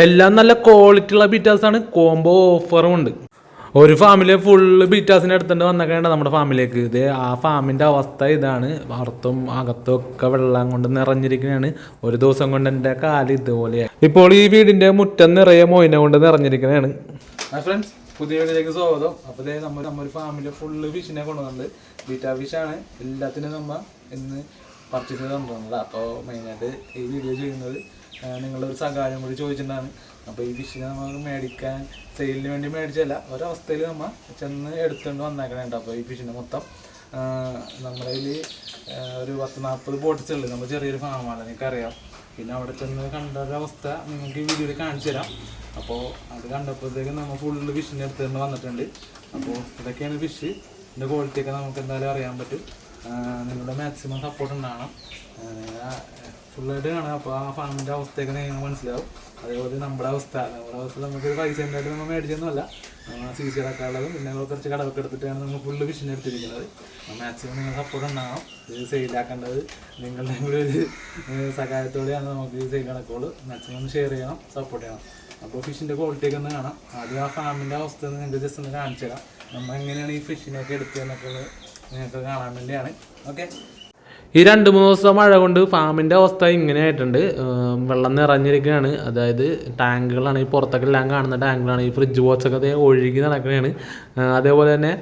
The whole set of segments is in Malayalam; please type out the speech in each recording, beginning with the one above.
എല്ലാം നല്ല ക്വാളിറ്റി ഉള്ള ബീറ്റാസാണ് കോംബോ ഓഫറും ഉണ്ട്. ഒരു ഫാമിലെ ഫുള്ള് ബീറ്റാസിനെ എടുത്തുകൊണ്ട് വന്നേക്കേണ്ട നമ്മുടെ ഫാമിലേക്ക് ഇത് ആ ഫാമിന്റെ അവസ്ഥ ഇതാണ്. അർത്തും അകത്തും ഒക്കെ വെള്ളം കൊണ്ട് നിറഞ്ഞിരിക്കുന്നതാണ് ഒരു ദിവസം കൊണ്ട് എന്റെ കാൽ ഇതുപോലെയാണ് ഇപ്പോൾ ഈ വീടിന്റെ മുറ്റം നിറയെ മോയിനെ കൊണ്ട് നിറഞ്ഞിരിക്കുന്നതാണ് ഫ്രണ്ട്സ് പുതിയ വീട്ടിലേക്ക് സ്വാഗതം. അപ്പോൾ ഇതേ നമ്മൾ നമ്മൾ ഫാമിലെ ഫുള്ള് ഫിഷിനെ കൊണ്ടുവന്നിട്ടുണ്ട്. ബീറ്റാ ഫിഷാണ് എല്ലാത്തിനും നമ്മൾ ഇന്ന് പർച്ചേസ് ചെയ്ത് കൊണ്ടുവന്നത് അപ്പോൾ മെയിനായിട്ട് ഈ വീഡിയോ ചെയ്യുന്നത് നിങ്ങളുടെ ഒരു സഹായം കൂടി ചോദിച്ചിട്ടുണ്ടാണ്. അപ്പോൾ ഈ ഫിഷ് നമ്മൾ മേടിക്കാൻ സെയിലിന് വേണ്ടി മേടിച്ചല്ല ഒരവസ്ഥയിൽ നമ്മൾ ചെന്ന് എടുത്തുകൊണ്ട് വന്നേക്കണുണ്ട് അപ്പോൾ ഈ ഫിഷിനെ മൊത്തം നമ്മുടെ കയ്യിൽ ഒരു പത്ത് നാൽപ്പത് ബോട്ട്സ് ഉള്ളത് നമ്മൾ ചെറിയൊരു ഫാമാണ് നിങ്ങൾക്കറിയാം പിന്നെ അവിടെ ചെന്ന് കണ്ട ഒരവസ്ഥ നിങ്ങൾക്ക് ഈ വീഡിയോയിൽ കാണിച്ചു തരാം. അപ്പോൾ അത് കണ്ടപ്പോഴത്തേക്ക് നമ്മൾ ഫുള്ള് ഫിഷിനെ എടുത്തുകൊണ്ട് വന്നിട്ടുണ്ട്. അപ്പോൾ ഇതൊക്കെയാണ് ഫിഷ് ഇതിന്റെ ക്വാളിറ്റിയൊക്കെ നമുക്ക് എന്തായാലും അറിയാൻ പറ്റും. നിങ്ങളുടെ മാക്സിമം സപ്പോർട്ട് ഉണ്ടാകണം ഫുള്ളായിട്ട് കാണാം. അപ്പോൾ ആ ഫാമിന്റെ അവസ്ഥയൊക്കെ നിങ്ങൾക്ക് മനസ്സിലാവും. അതേപോലെ നമ്മുടെ അവസ്ഥ. നമ്മുടെ അവസ്ഥ നമുക്ക് പൈസ ഉണ്ടായിട്ട് നമ്മൾ മേടിച്ചൊന്നുമല്ല. സി സി അടക്കാനുള്ളതും പിന്നെ കുറച്ച് കടവൊക്കെ എടുത്തിട്ടാണ് നമ്മൾ ഫുള്ള് ഫിഷിനെ എടുത്തിരിക്കുന്നത്. മാക്സിമം നിങ്ങൾ സപ്പോർട്ട് ഉണ്ടാകണം ഇത് സെയിലാക്കേണ്ടത് നിങ്ങളുടെ കൂടെ ഒരു സഹായത്തോടെയാണ് നമുക്ക് സെയിൽ നടക്കുള്ളൂ. മാക്സിമം ഷെയർ ചെയ്യണം സപ്പോർട്ട് ചെയ്യണം. അപ്പോൾ ഫിഷിന്റെ ക്വാളിറ്റിയൊക്കെ ഒന്ന് കാണാം. ആദ്യം ആ ഫാമിന്റെ അവസ്ഥ നിങ്ങൾക്ക് ജസ്റ്റ് ഒന്ന് കാണിച്ചു തരാം നമ്മൾ എങ്ങനെയാണ് ഈ ഫിഷിനെയൊക്കെ എടുത്തതെന്നൊക്കെ നിങ്ങൾക്ക് കാണാൻ വേണ്ടിയാണ്. ഓക്കെ ഈ രണ്ട് മൂന്ന് ദിവസം മഴ കൊണ്ട് ഫാമിന്റെ അവസ്ഥ ഇങ്ങനെ ആയിട്ടുണ്ട്. വെള്ളം നിറഞ്ഞിരിക്കുകയാണ്. അതായത് ടാങ്കുകളാണ് ഈ പുറത്തൊക്കെ എല്ലാം കാണുന്ന ടാങ്കുകളാണ്. ഈ ഫ്രിഡ്ജ് ബോക്സൊക്കെ അതേ ഒഴുകി നടക്കുകയാണ്. അതേപോലെ തന്നെ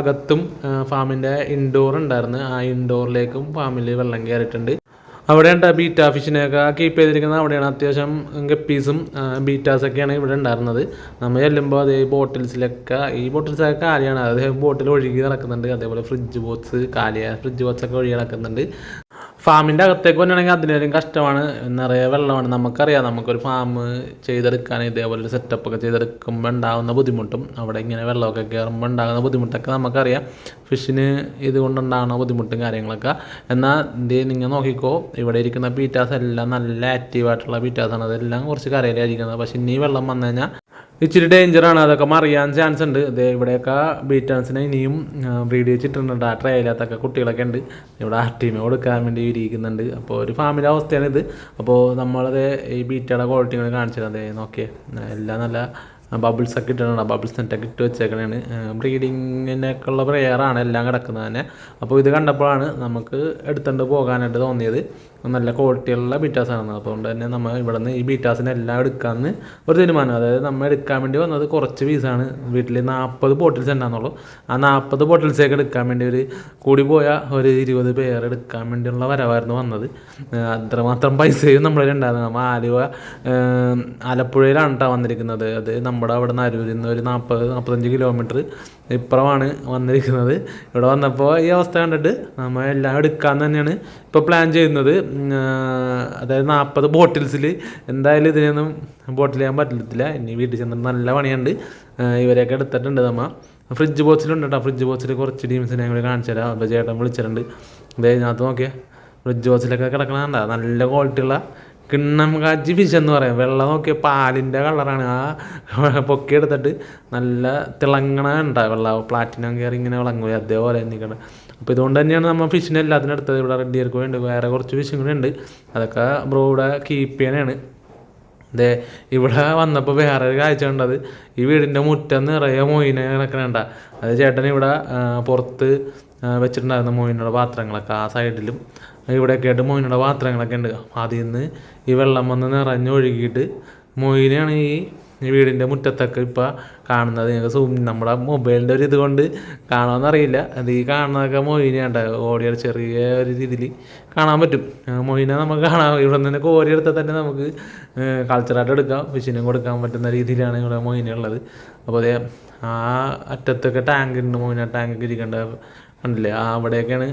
അകത്തും ഫാമിന്റെ ഇൻഡോർ ഉണ്ടായിരുന്നു. ആ ഇൻഡോറിലേക്കും ഫാമിൽ വെള്ളം കയറിയിട്ടുണ്ട്. അവിടെ ഉണ്ട് ബീറ്റ ഫിഷിനെയൊക്കെ കീപ്പ് ചെയ്തിരിക്കുന്നത് അവിടെയാണ് അത്യാവശ്യം ഗപ്പീസും ബീറ്റാസൊക്കെയാണ് ഇവിടെ ഉണ്ടായിരുന്നത്. നമ്മൾ ചെല്ലുമ്പോൾ അതേ ബോട്ടിൽസിലൊക്കെ ഈ ബോട്ടിൽസൊക്കെ കാലിയാണ്. അതേ ബോട്ടിൽ ഒഴുകി നടക്കുന്നുണ്ട്. അതേപോലെ ഫ്രിഡ്ജ് ബോക്സ് കാലിയ ഫ്രിഡ്ജ് ബോക്സൊക്കെ ഒഴുകി നടക്കുന്നുണ്ട്. ഫാമിന്റെ അകത്തേക്ക് വന്നിട്ടുണ്ടെങ്കിൽ അതിനേലും കഷ്ടമാണ്. നിറയെ വെള്ളമാണ്. നമുക്കറിയാം. നമുക്കൊരു ഫാം ചെയ്തെടുക്കാൻ ഇതേപോലെ ഒരു സെറ്റപ്പൊക്കെ ചെയ്തെടുക്കുമ്പോൾ ഉണ്ടാകുന്ന ബുദ്ധിമുട്ടും അവിടെ ഇങ്ങനെ വെള്ളമൊക്കെ കയറുമ്പോൾ ഉണ്ടാകുന്ന ബുദ്ധിമുട്ടൊക്കെ നമുക്കറിയാം. ഫിഷിന് ഇതുകൊണ്ടുണ്ടാകുന്ന ബുദ്ധിമുട്ടും കാര്യങ്ങളൊക്കെ. എന്നാൽ ഇത് നിങ്ങൾ നോക്കിക്കോ ഇവിടെ ഇരിക്കുന്ന പീറ്റാസ് എല്ലാം നല്ല ആക്റ്റീവായിട്ടുള്ള പീറ്റാസാണ്. അതെല്ലാം കുറച്ച് കരയിലായിരിക്കുന്നത് പക്ഷെ ഇനി വെള്ളം വന്നു കഴിഞ്ഞാൽ ഇച്ചിരി ഡേഞ്ചറാണ് അതൊക്കെ മറിയാൻ ചാൻസ് ഉണ്ട്. അതേ ഇവിടെയൊക്കെ ബീറ്റാൻസിനെ ഇനിയും ബ്രീഡ് വെച്ചിട്ടുണ്ട്. ആ ട്രയലത്തൊക്കെ കുട്ടികളൊക്കെ ഉണ്ട്. ഇവിടെ ആ ടീമെ കൊടുക്കാൻ വേണ്ടി ഇരിക്കുന്നുണ്ട്. അപ്പോൾ ഒരു ഫാമിലി അവസ്ഥയാണ് ഇത്. അപ്പോൾ നമ്മളത് ഈ ബീറ്റയുടെ ക്വാളിറ്റി കൂടെ കാണിച്ചത് അതെ നോക്കിയേ. എല്ലാം നല്ല ബബിൾസൊക്കെ ഇട്ടിട്ടുണ്ട്. ബബിൾസ് നെറ്റൊക്കെ ഇട്ട് വെച്ചേക്കണേ ബ്രീഡിങ്ങിനൊക്കെ ഉള്ള പ്രെയറാണ് എല്ലാം കിടക്കുന്നത് തന്നെ. അപ്പോൾ ഇത് കണ്ടപ്പോഴാണ് നമുക്ക് എടുത്തുകൊണ്ട് പോകാനായിട്ട് തോന്നിയത്. നല്ല ക്വാളിറ്റിയുള്ള ബീറ്റാസാണ് അതുകൊണ്ട് തന്നെ നമ്മൾ ഇവിടെ നിന്ന് ഈ ബീറ്റാസിനെ എല്ലാം എടുക്കാമെന്ന് ഒരു തീരുമാനം. അതായത് നമ്മൾ എടുക്കാൻ വേണ്ടി വന്നത് കുറച്ച് പീസാണ് വീട്ടിൽ നാൽപ്പത് ബോട്ടിൽസ് ഉണ്ടാകുന്നുള്ളൂ ആ നാൽപ്പത് ബോട്ടിൽസൊക്കെ എടുക്കാൻ വേണ്ടി ഒരു കൂടി പോയ ഒരു ഇരുപത് പേർ എടുക്കാൻ വേണ്ടിയുള്ള വരവായിരുന്നു വന്നത്. അത്രമാത്രം പൈസയും നമ്മളിൽ ഉണ്ടായിരുന്നു. നമ്മൾ ആലുവ ആലപ്പുഴയിലാണ് കേട്ടോ വന്നിരിക്കുന്നത്. അത് നമ്മുടെ അവിടെ നിന്ന് അരൂരിൽ നിന്ന് ഒരു നാൽപ്പത് നാൽപ്പത്തഞ്ച് കിലോമീറ്റർ ഇപ്പുറമാണ് വന്നിരിക്കുന്നത്. ഇവിടെ വന്നപ്പോൾ ഈ അവസ്ഥ കണ്ടിട്ട് നമ്മൾ എല്ലാം എടുക്കാൻ തന്നെയാണ് ഇപ്പോൾ പ്ലാൻ ചെയ്യുന്നത്. അതായത് നാൽപ്പത് ബോട്ടിൽസിൽ എന്തായാലും ഇതിനൊന്നും ബോട്ടിൽ ചെയ്യാൻ പറ്റത്തില്ല ഇനി വീട്ടിൽ ചെന്നിട്ട് നല്ല പണിയുണ്ട്. ഇവരെയൊക്കെ എടുത്തിട്ടുണ്ട് നമ്മ. ഫ്രിഡ്ജ് ബോക്സിലുണ്ട് കേട്ടോ ഫ്രിഡ്ജ് ബോക്സിൽ കുറച്ച് ടീംസിനെ കൂടി കാണിച്ചു തരാം. അപ്പോൾ ചേട്ടൻ വിളിച്ചിട്ടുണ്ട്. അതായത് ഇതിനകത്ത് നോക്കിയാൽ ഫ്രിഡ്ജ് ബോക്സിലൊക്കെ കിടക്കണണ്ട നല്ല ക്വാളിറ്റിയുള്ള കിണ്ണം കാച്ചി ഫിഷ് എന്ന് പറയാം. വെള്ളം നോക്കിയ പാലിന്റെ കളറാണ് ആ പൊക്കി എടുത്തിട്ട് നല്ല തിളങ്ങണ ഉണ്ടാ വെള്ളം. പ്ലാറ്റിനം കയറി ഇങ്ങനെ വിളങ്ങുക അതേപോലെ നിൽക്കണം അപ്പോൾ ഇതുകൊണ്ട് തന്നെയാണ് നമ്മൾ ഫിഷിനെ എല്ലാത്തിനും എടുത്തത്. ഇവിടെ റെഡി ആയിരിക്കും. ഉണ്ട് വേറെ കുറച്ച് ഫിഷും കൂടെ ഉണ്ട്. അതൊക്കെ ബ്രോ ഇവിടെ കീപ്പ് ചെയ്യാനാണ് ദേ ഇവിടെ വന്നപ്പോൾ വേറെ ഒരു കാഴ്ച കണ്ടത്. ഈ വീടിന്റെ മുറ്റം നിറയെ മൊയിനെ കിടക്കണണ്ട അത് ചേട്ടൻ ഇവിടെ പുറത്ത് വെച്ചിട്ടുണ്ടായിരുന്ന മൊയിനുള്ള പാത്രങ്ങളൊക്കെ ആ സൈഡിലും ഇവിടെയൊക്കെ ആയിട്ട് മൊയിനുള്ള പാത്രങ്ങളൊക്കെ ഉണ്ട്. അതിൽ നിന്ന് ഈ വെള്ളം വന്ന് നിറഞ്ഞൊഴുകിയിട്ട് മൊയിനെയാണ് ഈ വീടിന്റെ മുറ്റത്തൊക്കെ ഇപ്പോൾ കാണുന്നത്. ഞങ്ങൾക്ക് സൂം നമ്മുടെ മൊബൈലിന്റെ ഒരു ഇത് കൊണ്ട് കാണാമെന്നറിയില്ല. അത് ഈ കാണുന്നതൊക്കെ മൊയിനെയുണ്ട് ഓടിയ ചെറിയ ഒരു രീതിയിൽ കാണാൻ പറ്റും. മൊയിനെ നമുക്ക് കാണാം. ഇവിടെ നിന്ന് കോരി എടുത്താൽ തന്നെ നമുക്ക് കൾച്ചറായിട്ട് എടുക്കാം. ഫിഷിനും കൊടുക്കാൻ പറ്റുന്ന രീതിയിലാണ് ഇവിടെ മൊയിനെ ഉള്ളത് അപ്പോൾ അതേ ആ അറ്റത്തൊക്കെ ടാങ്ക് ഉണ്ട് മൊയിന ടാങ്ക് ഇരിക്കേണ്ട. കണ്ടില്ലേ? ആ അവിടെയൊക്കെയാണ്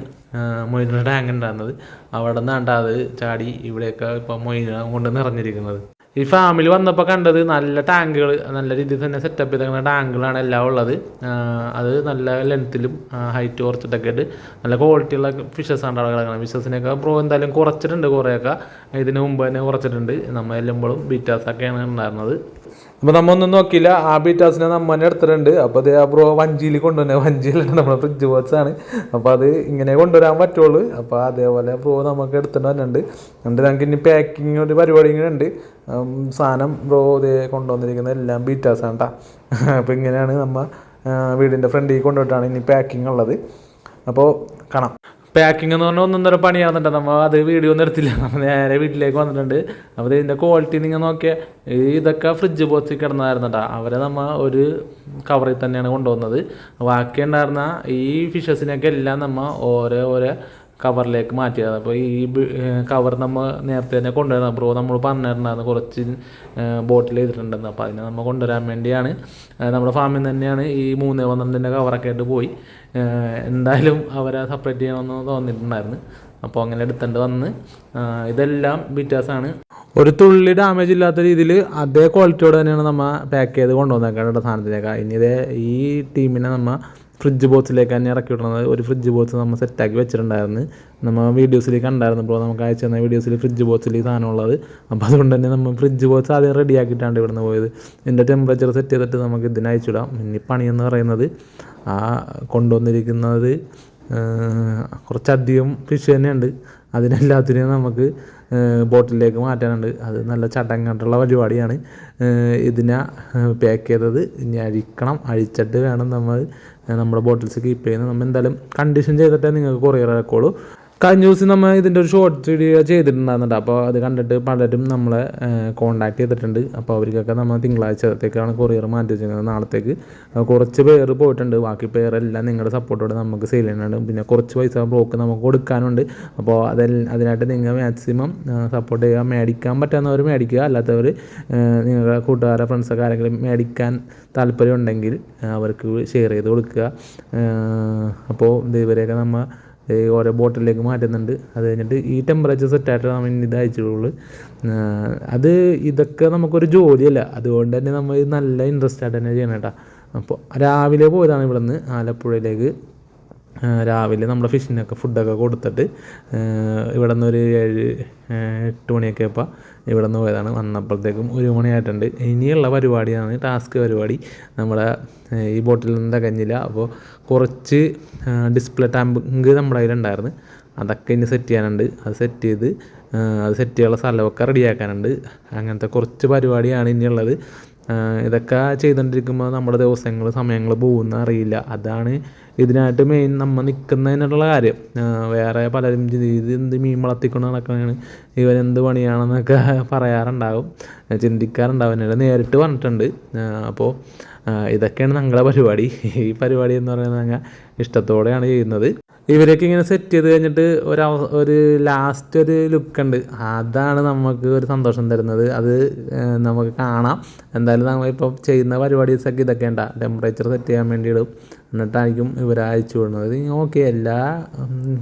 മൊയിന ടാങ്ക് ഉണ്ടാകുന്നത് അവിടെ നിന്നാണ്ട് അത് ചാടി ഇവിടെയൊക്കെ ഇപ്പം മൊയിന കൊണ്ട് നിറഞ്ഞിരിക്കുന്നത് ഈ ഫാമിൽ വന്നപ്പോൾ കണ്ടത് നല്ല ടാങ്കുകൾ നല്ല രീതിയിൽ തന്നെ സെറ്റപ്പ് ചെയ്തേക്കുന്ന ടാങ്കുകളാണ് എല്ലാം ഉള്ളത്. അത് നല്ല ലെങ്ത്തിലും ഹൈറ്റ് കുറച്ചിട്ടൊക്കെ ആയിട്ട് നല്ല ക്വാളിറ്റിയുള്ള ഫിഷസ് ആണ് അവിടെ കിടക്കുന്നത്. ഫിഷസിനൊക്കെ പ്രോ എന്തായാലും കുറച്ചിട്ടുണ്ട് കുറേയൊക്കെ. ഇതിന് മുമ്പ് തന്നെ കുറച്ചിട്ടുണ്ട്. നമ്മൾ എല്ലുമ്പോഴും ബീറ്റാസൊക്കെയാണ് ഉണ്ടായിരുന്നത്. അപ്പോൾ നമ്മൊന്നും നോക്കിയില്ല. ആ ബീറ്റാസിനെ നമ്മ തന്നെ എടുത്തിട്ടുണ്ട്. അപ്പോൾ അത് ആ ബ്രോ വഞ്ചിയിൽ കൊണ്ടുവന്നെ. വഞ്ചിയിലാണ് നമ്മുടെ ഫ്രിഡ്ജ് ബോക്സാണ് അപ്പോൾ അത് ഇങ്ങനെ കൊണ്ടുവരാൻ പറ്റുള്ളൂ. അപ്പോൾ അതേപോലെ ബ്രോ നമുക്ക് എടുത്തിട്ട് വന്നിട്ടുണ്ട് എന്നിട്ട് നമുക്ക് ഇനി പാക്കിങ് ഒരു പരിപാടി ഇങ്ങനെ ഉണ്ട് സാധനം ബ്രോ ഇതേ കൊണ്ടുവന്നിരിക്കുന്ന എല്ലാം ബീറ്റാസാണ് കേട്ടോ അപ്പോൾ ഇങ്ങനെയാണ് നമ്മൾ വീടിന്റെ ഫ്രണ്ടിൽ കൊണ്ടുപോയിട്ടാണ് ഇനി പാക്കിംഗ് ഉള്ളത്. അപ്പോൾ കാണാം. പാക്കിംഗ് എന്ന് പറഞ്ഞാൽ ഒന്നൊന്നര പണിയാവുന്നുണ്ട്. നമ്മൾ അത് വീഡിയോ ഒന്നും എടുത്തില്ല. നമ്മൾ നേരെ വീട്ടിലേക്ക് വന്നിട്ടുണ്ട്. അപ്പോൾ ഇതിന്റെ ക്വാളിറ്റി നിങ്ങൾ നോക്കിയാൽ ഇതൊക്കെ ഫ്രിഡ്ജ് ബോക്സിൽ കിടന്നായിരുന്നു അവരെ നമ്മൾ ഒരു കവറിൽ തന്നെയാണ് കൊണ്ടുവന്നത്. ബാക്കി ഉണ്ടായിരുന്ന ഈ ഫിഷസിനൊക്കെ എല്ലാം നമ്മൾ ഓരോ ഓരോ കവറിലേക്ക് മാറ്റിയത്. അപ്പോൾ ഈ കവർ നമ്മൾ നേരത്തെ തന്നെ കൊണ്ടുവരണം ബ്രോ നമ്മൾ പറഞ്ഞിട്ടുണ്ടായിരുന്നു കുറച്ച് ബോട്ടിൽ ചെയ്തിട്ടുണ്ടെന്ന്. അപ്പോൾ അതിനെ നമ്മൾ കൊണ്ടുവരാൻ വേണ്ടിയാണ് നമ്മുടെ ഫാമിൽ നിന്ന് തന്നെയാണ് ഈ മൂന്ന് പന്ത്രണ്ടിന്റെ കവറൊക്കെ ആയിട്ട് പോയി. എന്തായാലും അവരെ സെപ്പറേറ്റ് ചെയ്യണമെന്ന് തോന്നിയിട്ടുണ്ടായിരുന്നു. അപ്പോൾ അങ്ങനെ എടുത്തുകൊണ്ട് വന്ന് ഇതെല്ലാം ബിറ്റാസാണ്. ഒരു തുള്ളി ഡാമേജ് ഇല്ലാത്ത രീതിയിൽ അതേ ക്വാളിറ്റിയോടെ തന്നെയാണ് നമ്മൾ പാക്ക് ചെയ്ത് കൊണ്ടുവന്നേക്കേണ്ട സാധനത്തിനേക്ക്. ഇനി ഇതേ ഈ ടീമിനെ നമ്മൾ ഫ്രിഡ്ജ് ബോക്സിലേക്ക് തന്നെ ഇറക്കി വിടുന്നത് ഒരു ഫ്രിഡ്ജ് ബോക്സ് നമ്മൾ സെറ്റാക്കി വെച്ചിട്ടുണ്ടായിരുന്നു. നമ്മൾ കണ്ടായിരുന്നു ഇപ്പോൾ നമുക്ക് അയച്ചു തന്ന വീഡിയോസിൽ ഫ്രിഡ്ജ് ബോക്സിൽ ഈ സാധനം ഉള്ളത്. അപ്പോൾ അതുകൊണ്ട് തന്നെ നമ്മൾ ഫ്രിഡ്ജ് ബോക്സ് ആദ്യം റെഡി ആക്കിയിട്ടാണ് ഇവിടുന്ന് പോയത്. ഇതിന്റെ ടെമ്പറേച്ചർ സെറ്റ് ചെയ്തിട്ട് നമുക്ക് ഇതിന് അയച്ചിടാം ഇനി പണിയെന്ന് പറയുന്നത് ആ കൊണ്ടുവന്നിരിക്കുന്നത് കുറച്ചധികം ഫിഷ് തന്നെയുണ്ട്. അതിനെല്ലാത്തിനെയും നമുക്ക് ബോട്ടിലേക്ക് മാറ്റാനുണ്ട്. അത് നല്ല ചടങ്ങായിട്ടുള്ള പരിപാടിയാണ്. ഇതിനെ പാക്ക് ചെയ്തത്. ഇനി അഴിക്കണം. അഴിച്ചിട്ട് വേണം നമ്മൾ നമ്മുടെ ബോട്ടിൽസ് കീപ്പ് ചെയ്യുന്നത്. നമ്മൾ എന്തായാലും കണ്ടീഷൻ ചെയ്തിട്ടേ നിങ്ങൾക്ക് കൊറിയർ ഇറക്കുള്ളൂ കഴിഞ്ഞ ദിവസം നമ്മൾ ഇതിന്റെ ഒരു ഷോർട്ട് വീഡിയോ ചെയ്തിട്ടുണ്ടായിരുന്നുണ്ട് അപ്പോൾ അത് കണ്ടിട്ട് പലരും നമ്മളെ കോണ്ടാക്ട് ചെയ്തിട്ടുണ്ട്. അപ്പോൾ അവർക്കൊക്കെ നമ്മൾ തിങ്കളാഴ്ചത്തേക്കാണ് കൊറിയർ മാറ്റി വെച്ചിരിക്കുന്നത്. നാളത്തേക്ക്. കുറച്ച് പേര് പോയിട്ടുണ്ട്. ബാക്കി പേരെല്ലാം നിങ്ങളുടെ സപ്പോർട്ടോടെ നമുക്ക് സെയിൽ ചെയ്യുന്നുണ്ട്. പിന്നെ കുറച്ച് പൈസ ബ്ലോക്ക് നമുക്ക് കൊടുക്കാനുണ്ട്. അപ്പോൾ അതെ അതിനായിട്ട് നിങ്ങൾ മാക്സിമം സപ്പോർട്ട് ചെയ്യുക. മേടിക്കാൻ പറ്റാവുന്നവർ മേടിക്കുക. അല്ലാത്തവർ നിങ്ങളുടെ കൂട്ടുകാരെ ഫ്രണ്ട്സൊക്കെ ആരെങ്കിലും മേടിക്കാൻ താല്പര്യമുണ്ടെങ്കിൽ ഉണ്ടെങ്കിൽ അവർക്ക് ഷെയർ ചെയ്ത് കൊടുക്കുക. അപ്പോൾ ഇതുവരെയൊക്കെ നമ്മൾ ഓരോ ബോട്ടിലേക്ക് മാറ്റുന്നുണ്ട്. അത് കഴിഞ്ഞിട്ട് ഈ ടെമ്പറേച്ചർ സെറ്റായിട്ട് നമ്മൾ ഇത് അയച്ചുള്ളൂ അത് ഇതൊക്കെ നമുക്കൊരു ജോലിയല്ല. അതുകൊണ്ട് തന്നെ നമ്മൾ നല്ല ഇൻട്രസ്റ്റ് ആയിട്ട് തന്നെ ചെയ്യണം കേട്ടോ. അപ്പോൾ രാവിലെ പോയതാണ് ഇവിടെ നിന്ന് ആലപ്പുഴയിലേക്ക് രാവിലെ നമ്മുടെ ഫിഷിനൊക്കെ ഫുഡൊക്കെ കൊടുത്തിട്ട് ഇവിടെ നിന്ന് ഒരു ഏഴ് എട്ട് മണിയൊക്കെ ആയപ്പോൾ ഇവിടെ നിന്ന് പോയതാണ്. വന്നപ്പോഴത്തേക്കും ഒരു മണിയായിട്ടുണ്ട്. ഇനിയുള്ള പരിപാടിയാണ് ടാസ്ക് പരിപാടി. നമ്മുടെ ഈ ബോട്ടിൽ നിന്ന് തികഞ്ഞില്ല. അപ്പോൾ കുറച്ച് ഡിസ്പ്ലേ ടാമ്പിങ് നമ്മുടെ കയ്യിലുണ്ടായിരുന്നു. അതൊക്കെ ഇനി സെറ്റ് ചെയ്യാനുണ്ട്. അത് സെറ്റ് ചെയ്ത് അത് സെറ്റ് ചെയ്യാനുള്ള സ്ഥലമൊക്കെ റെഡിയാക്കാനുണ്ട് അങ്ങനത്തെ കുറച്ച് പരിപാടിയാണ് ഇനിയുള്ളത്. ഇതൊക്കെ ചെയ്തുകൊണ്ടിരിക്കുമ്പോൾ നമ്മുടെ ദിവസങ്ങൾ സമയങ്ങൾ പോകുന്ന അറിയില്ല. അതാണ് ഇതിനായിട്ട് മെയിൻ നമ്മൾ നിൽക്കുന്നതിനുള്ള കാര്യം. വേറെ പലരും ഇത് എന്ത് മീൻ വളർത്തിക്കൊണ്ട് നടക്കണതാണ് ഇവൻ എന്ത് പണിയാണെന്നൊക്കെ പറയാറുണ്ടാകും ചിന്തിക്കാറുണ്ടാവും. എന്നോട് നേരിട്ട് പറഞ്ഞിട്ടുണ്ട്. അപ്പോൾ ഇതൊക്കെയാണ് ഞങ്ങളുടെ പരിപാടി. ഈ പരിപാടി എന്ന് പറയുന്നത് ഞങ്ങൾ ഇഷ്ടത്തോടെയാണ് ചെയ്യുന്നത്. ഇവരൊക്കെ ഇങ്ങനെ സെറ്റ് ചെയ്ത് കഴിഞ്ഞിട്ട് ഒരു ഒരു ലാസ്റ്റ് ഒരു ലുക്ക് ഉണ്ട്. അതാണ് നമുക്ക് ഒരു സന്തോഷം തരുന്നത്. അത് നമുക്ക് കാണാം. എന്തായാലും നമ്മൾ ഇപ്പോൾ ചെയ്യുന്ന പരിപാടീസൊക്കെ ഇതൊക്കെ ഉണ്ടാ. ടെമ്പറേച്ചർ സെറ്റ് ചെയ്യാൻ വേണ്ടി ഇടും എന്നിട്ടായിരിക്കും ഇവർ അയച്ചു വിടുന്നത്. ഓക്കെ എല്ലാ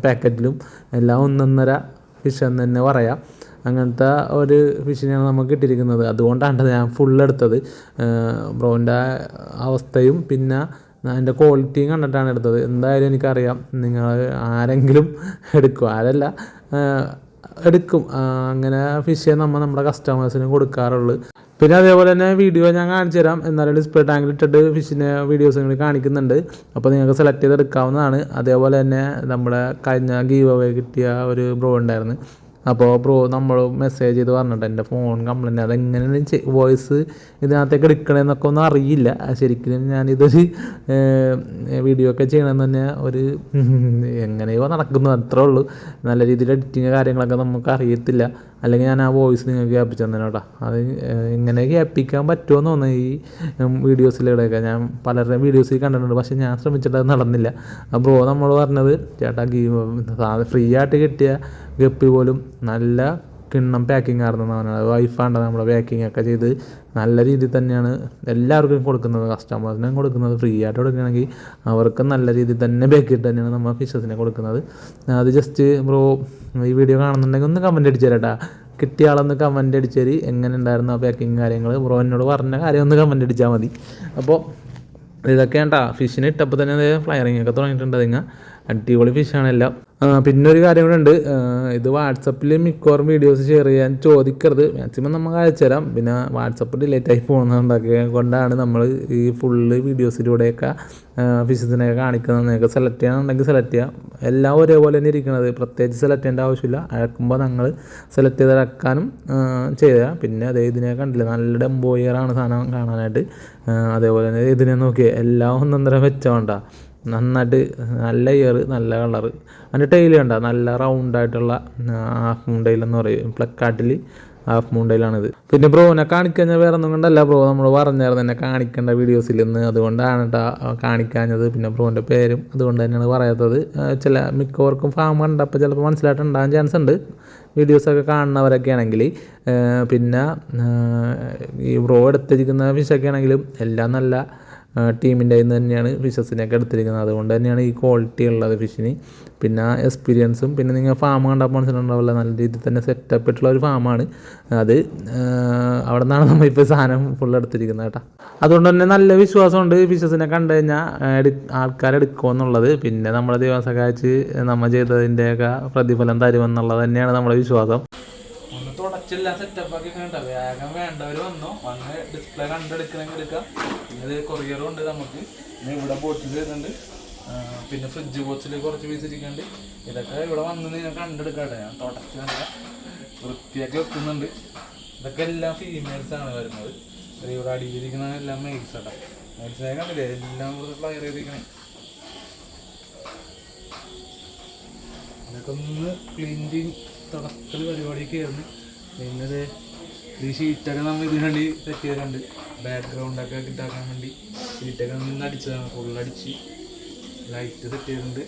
പാക്കറ്റിലും എല്ലാം ഒന്നൊന്നര ഫിഷ് എന്ന് തന്നെ പറയാം. അങ്ങനത്തെ ഒരു ഫിഷിനെയാണ് നമുക്ക് കിട്ടിയിരിക്കുന്നത്. അതുകൊണ്ടാണ് ഞാൻ ഫുൾ എടുത്തത്. ബ്രോന്റെ അവസ്ഥയും പിന്നെ അതിന്റെ ക്വാളിറ്റിയും കണ്ടിട്ടാണ് എടുത്തത്. എന്തായാലും എനിക്കറിയാം നിങ്ങൾ ആരെങ്കിലും എടുക്കും. ആരല്ല എടുക്കും. അങ്ങനെ ഫിഷേ നമ്മൾ നമ്മുടെ കസ്റ്റമേഴ്സിന് കൊടുക്കാറുള്ളൂ. പിന്നെ അതേപോലെ തന്നെ വീഡിയോ ഞാൻ കാണിച്ചു തരാം. എന്നാലും ഡിസ്പ്ലേ ടാങ്കിൽ ഇട്ടിട്ട് ഫിഷിന്റെ വീഡിയോസ് നിങ്ങൾ കാണിക്കുന്നുണ്ട്. അപ്പോൾ നിങ്ങൾക്ക് സെലക്ട് ചെയ്ത് എടുക്കാവുന്നതാണ്. അതേപോലെ തന്നെ നമ്മുടെ കഴിഞ്ഞ ഗീവ് അവേ കിട്ടിയ ഒരു ബ്രോ ഉണ്ടായിരുന്നു. അപ്പോൾ ബ്രോ നമ്മൾ മെസ്സേജ് ചെയ്ത് പറഞ്ഞിട്ട് എന്റെ ഫോൺ കംപ്ലൈന്റ് അതെങ്ങനെയാണ് വോയിസ് ഇതിനകത്തേക്ക് എടുക്കണമെന്നൊക്കെ ഒന്നും അറിയില്ല. ശരിക്കും ഞാൻ ഇതൊരു വീഡിയോ ഒക്കെ ചെയ്യണമെന്ന് തന്നെ ഒരു എങ്ങനെയോ നടക്കുന്നു. അത്രേ ഉള്ളൂ. നല്ല രീതിയിൽ എഡിറ്റിങ് കാര്യങ്ങളൊക്കെ നമുക്ക് അറിയത്തില്ല. അല്ലെങ്കിൽ ഞാൻ ആ വോയിസ് നിങ്ങൾക്ക് കേൾപ്പിച്ചു തന്നെ കേട്ടോ. അത് ഇങ്ങനെ കേൾപ്പിക്കാൻ പറ്റുമോ എന്ന് തോന്നുന്നു ഈ വീഡിയോസിലൂടെയൊക്കെ ഞാൻ പലരുടെയും വീഡിയോസിൽ കണ്ടിട്ടുണ്ട്. പക്ഷേ ഞാൻ ശ്രമിച്ചിട്ട് അത് നടന്നില്ല. ബ്രോ നമ്മൾ പറഞ്ഞത് ചേട്ടാ ഗീ ഫ്രീ ആയിട്ട് കിട്ടിയ ഗപ്പി പോലും നല്ല കിണ്ണം പാക്കിംഗ് ആയിരുന്നതാണ് വൈഫാണ്ട് നമ്മുടെ പാക്കിംഗ് ഒക്കെ ചെയ്ത് നല്ല രീതിയിൽ തന്നെയാണ് എല്ലാവർക്കും കൊടുക്കുന്നത്. കസ്റ്റമേഴ്സിനും കൊടുക്കുന്നത് ഫ്രീ ആയിട്ട് കൊടുക്കുകയാണെങ്കിൽ അവർക്ക് നല്ല രീതിയിൽ തന്നെ ബേക്കിട്ട് തന്നെയാണ് നമ്മൾ ഫിഷസിനെ കൊടുക്കുന്നത്. അത് ജസ്റ്റ് ബ്രോ ഈ വീഡിയോ കാണുന്നുണ്ടെങ്കിൽ ഒന്ന് കമന്റ് അടിച്ചു തരാട്ടാ. കിട്ടിയ ആളൊന്ന് കമന്റ് അടിച്ചേരി എങ്ങനെ ഉണ്ടായിരുന്നു ആ പാക്കിങ് കാര്യങ്ങൾ ബ്രോ എന്നോട് പറഞ്ഞ കാര്യം ഒന്ന് കമന്റ് അടിച്ചാൽ മതി. അപ്പോൾ ഇതൊക്കെ ഉണ്ടാ ഫിഷിന് ഇട്ടപ്പോൾ തന്നെ ഫ്ലയറിങ് ഒക്കെ തുടങ്ങിയിട്ടുണ്ട് അതിങ്ങ. അടിപൊളി ഫിഷാണ് എല്ലാം. പിന്നെ ഒരു കാര്യം കൂടെ ഉണ്ട്. ഇത് വാട്സപ്പിൽ മിക്കവാറും വീഡിയോസ് ഷെയർ ചെയ്യാൻ ചോദിക്കരുത്. മാക്സിമം നമുക്ക് അയച്ചു തരാം. പിന്നെ വാട്സപ്പ് ഡിലേറ്റ് ആയി പോകുന്നതുകൊണ്ടൊക്കെ കൊണ്ടാണ് നമ്മൾ ഈ ഫുള്ള് വീഡിയോസിലൂടെയൊക്കെ ഫിഷസിനെയൊക്കെ കാണിക്കുന്നത്. നിങ്ങൾക്ക് സെലക്ട് ചെയ്യാനുണ്ടെങ്കിൽ സെലക്ട് ചെയ്യാം. എല്ലാം ഒരേപോലെ തന്നെ ഇരിക്കുന്നത് പ്രത്യേകിച്ച് സെലക്ട് ചെയ്യേണ്ട ആവശ്യമില്ല. അഴക്കുമ്പോൾ ഞങ്ങൾ സെലക്ട് ചെയ്ത് അഴക്കാനും ചെയ്യുക പിന്നെ അതേ ഇതിനെ കണ്ടില്ല? നല്ല ഡെമ്പോയറാണ് സാധനം കാണാനായിട്ട്. അതേപോലെ തന്നെ ഇതിനെ നോക്കിയാൽ എല്ലാം ഒന്നൊന്നര വെച്ചോണ്ടാ നന്നായിട്ട് നല്ല ഇയർ നല്ല കളർ അതിന്റെ ടൈൽ കണ്ട? നല്ല റൗണ്ടായിട്ടുള്ള ഹാഫ് മൂൺ എന്ന് പറയും. പ്ലക്കാട്ടിൽ ഹാഫ് മൂൺ ടൈലാണിത് പിന്നെ ബ്രോനെ കാണിക്കഴിഞ്ഞാൽ വേറെ ഒന്നും കണ്ടല്ല ബ്രോ നമ്മൾ പറഞ്ഞായിരുന്നു എന്നെ കാണിക്കേണ്ട വീഡിയോസിൽ നിന്ന് അതുകൊണ്ടാണ് കേട്ടോ കാണിക്കാഞ്ഞത്. പിന്നെ ബ്രോന്റെ പേരും അതുകൊണ്ട് തന്നെയാണ് പറയാത്തത്. ചില മിക്കവർക്കും ഫാം കണ്ടപ്പോൾ ചിലപ്പോൾ മനസ്സിലായിട്ടുണ്ടാകാൻ ചാൻസ് ഉണ്ട്. വീഡിയോസൊക്കെ കാണുന്നവരൊക്കെ ആണെങ്കിൽ പിന്നെ ഈ ബ്രോ എടുത്തിരിക്കുന്ന ഫിഷൊക്കെ ആണെങ്കിലും എല്ലാം നല്ല ടീമിന്റെ നിന്ന് തന്നെയാണ് ഫിഷസിനെയൊക്കെ എടുത്തിരിക്കുന്നത്. അതുകൊണ്ട് തന്നെയാണ് ഈ ക്വാളിറ്റി ഉള്ളത് ഫിഷിന് പിന്നെ എക്സ്പീരിയൻസും പിന്നെ നിങ്ങൾ ഫാം കണ്ടപ്പോൾ മനസ്സിലുണ്ടാവില്ല നല്ല രീതിയിൽ തന്നെ സെറ്റപ്പ് ആയിട്ടുള്ള ഒരു ഫാമാണ് അത് അവിടെ നിന്നാണ് നമ്മൾ ഇപ്പോൾ സാധനം ഫുൾ എടുത്തിരിക്കുന്നത് കേട്ടോ. അതുകൊണ്ട് തന്നെ നല്ല വിശ്വാസമുണ്ട് ഫിഷസിനെ കണ്ടു കഴിഞ്ഞാൽ എടു ആൾക്കാരെടുക്കുമെന്നുള്ളത് പിന്നെ നമ്മളെ ദിവസം കാഴ്ച നമ്മൾ ചെയ്തതിന്റെയൊക്കെ പ്രതിഫലം തരുമെന്നുള്ളത് തന്നെയാണ് നമ്മുടെ വിശ്വാസം. സെറ്റപ്പ് ആക്കി കണ്ട വേഗം വേണ്ടവർ വന്നു. വന്ന് ഡിസ്പ്ലേ കണ്ടെടുക്കണമെങ്കിൽ എടുക്കാം. ഇത് കൊറിയറും ഉണ്ട് നമുക്ക്. പിന്നെ ഇവിടെ ബോട്ടിൽ വരുന്നുണ്ട്. പിന്നെ ഫ്രിഡ്ജ് ബോക്സിൽ കുറച്ച് പീസ് ഇരിക്കുന്നുണ്ട്. ഇതൊക്കെ ഇവിടെ വന്ന് ഞാൻ കണ്ടെടുക്കട്ടെ. ഞാൻ തുടച്ച് നല്ല വൃത്തിയാക്കി വെക്കുന്നുണ്ട്. ഇതൊക്കെ എല്ലാം ഫീമെയിൽസ് ആണ് വരുന്നത്. ഇവിടെ അടിയിലിരിക്കുന്ന എല്ലാം മെയിൽസ് ആട്ടെ. മെയിൽസ് ആയി കണ്ടില്ലേ? എല്ലാം കൂടുതൽ ഫ്ലയർ ചെയ്തിരിക്കണേ. ഇതൊക്കെ ഒന്ന് ക്ലീൻ തുടക്കൽ പരിപാടിയൊക്കെ ആയിരുന്നു. പിന്നെ ഈ ഷീറ്റൊക്കെ നമ്മൾ ഇതിനുവേണ്ടി സെറ്റ് ചെയ്തിട്ടുണ്ട്. ബാക്ക്ഗ്രൗണ്ടൊക്കെ ഇതാക്കാൻ വേണ്ടി ഷീറ്റൊക്കെ നിന്ന് അടിച്ചതാണ്. ഫുള്ളടിച്ച് ലൈറ്റ് സെറ്റ് ചെയ്തിട്ടുണ്ട്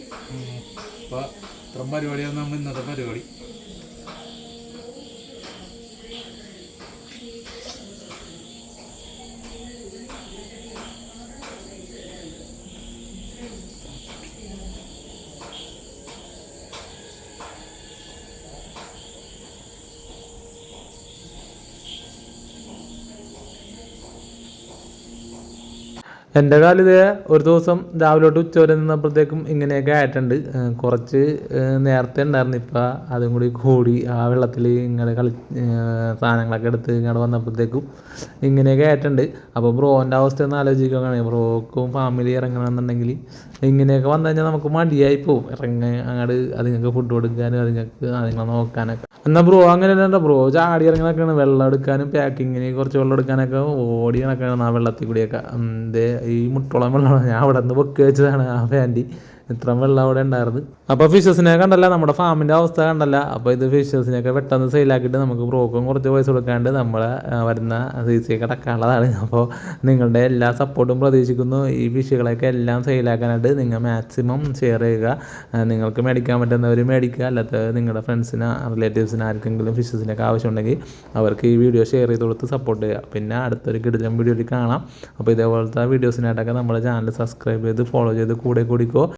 അപ്പോൾ ഇത്രയും പരിപാടിയാണ് നമ്മൾ ഇന്നത്തെ പരിപാടി. എന്റെ കാലം ഇതേ ഒരു ദിവസം രാവിലെ തൊട്ട് ഉച്ച വരെ നിന്നപ്പോഴത്തേക്കും ഇങ്ങനെയൊക്കെ ആയിട്ടുണ്ട്. കുറച്ച് നേരത്തെ ഉണ്ടായിരുന്നു. ഇപ്പം അതും കൂടി കൂടി ആ വെള്ളത്തിൽ ഇങ്ങനെ കളി സാധനങ്ങളൊക്കെ എടുത്ത് ഇങ്ങോട്ട് വന്നപ്പോഴത്തേക്കും ഇങ്ങനെയൊക്കെ ആയിട്ടുണ്ട്. അപ്പോൾ ബ്രോന്റെ അവസ്ഥ ഒന്ന് ആലോചിക്കുകയാണ് ബ്രോക്കും ഫാമിലി ഇറങ്ങണമെന്നുണ്ടെങ്കിൽ ഇങ്ങനെയൊക്കെ വന്നു കഴിഞ്ഞാൽ നമുക്ക് മടിയായി പോകും ഇറങ്ങി അങ്ങോട്ട് അതുങ്ങൾക്ക് ഫുഡ് കൊടുക്കാനും അതുങ്ങൾക്ക് അതുങ്ങളെ നോക്കാനൊക്കെ. എന്നാൽ ബ്രോ അങ്ങനെ അല്ല ബ്രോ ചാടി ഇറങ്ങണൊക്കെയാണ് വെള്ളം എടുക്കാനും പാക്കിങ്ങിന് കുറച്ച് വെള്ളം എടുക്കാനൊക്കെ ഓടി കണക്കാണ് ആ വെള്ളത്തിൽ കൂടിയൊക്കെ. എന്തേ ഈ മുട്ടോളം വെള്ളമാണ് ഞാൻ അവിടെ നിന്ന് പൊക്കി വെച്ചതാണ് ആ ഫാന്റി ഇത്രയും വെള്ളം അവിടെ ഉണ്ടായിരുന്നു അപ്പോൾ ഫിഷസിനെ കണ്ടല്ല നമ്മുടെ ഫാമിന്റെ അവസ്ഥ കണ്ടല്ല. അപ്പോൾ ഇത് ഫിഷസിനെയൊക്കെ പെട്ടെന്ന് സെയിലാക്കിയിട്ട് നമുക്ക് ബ്രോക്കും കുറച്ച് പൈസ കൊടുക്കാണ്ട് നമ്മളെ വരുന്ന സീസിയൊക്കെ അടക്കാനുള്ളതാണ് അപ്പോൾ നിങ്ങളുടെ എല്ലാ സപ്പോർട്ടും പ്രതീക്ഷിക്കുന്നു. ഈ ഫിഷുകളെയൊക്കെ എല്ലാം സെയിലാക്കാനായിട്ട് നിങ്ങൾ മാക്സിമം ഷെയർ ചെയ്യുക. നിങ്ങൾക്ക് മേടിക്കാൻ പറ്റുന്നവർ മേടിക്കുക. അല്ലാത്ത നിങ്ങളുടെ ഫ്രണ്ട്സിന് റിലേറ്റീവ്സിന് ആർക്കെങ്കിലും ഫിഷസിനൊക്കെ ആവശ്യമുണ്ടെങ്കിൽ അവർക്ക് ഈ വീഡിയോ ഷെയർ ചെയ്ത് കൊടുത്ത് സപ്പോർട്ട് ചെയ്യുക. പിന്നെ അടുത്തൊരു കിടിലം വീഡിയോയിൽ കാണാം. അപ്പോൾ ഇതേപോലത്തെ വീഡിയോസിനായിട്ടൊക്കെ നമ്മുടെ ചാനൽ സബ്സ്ക്രൈബ് ചെയ്ത് ഫോളോ ചെയ്ത് കൂടെ കൂടിക്കോ.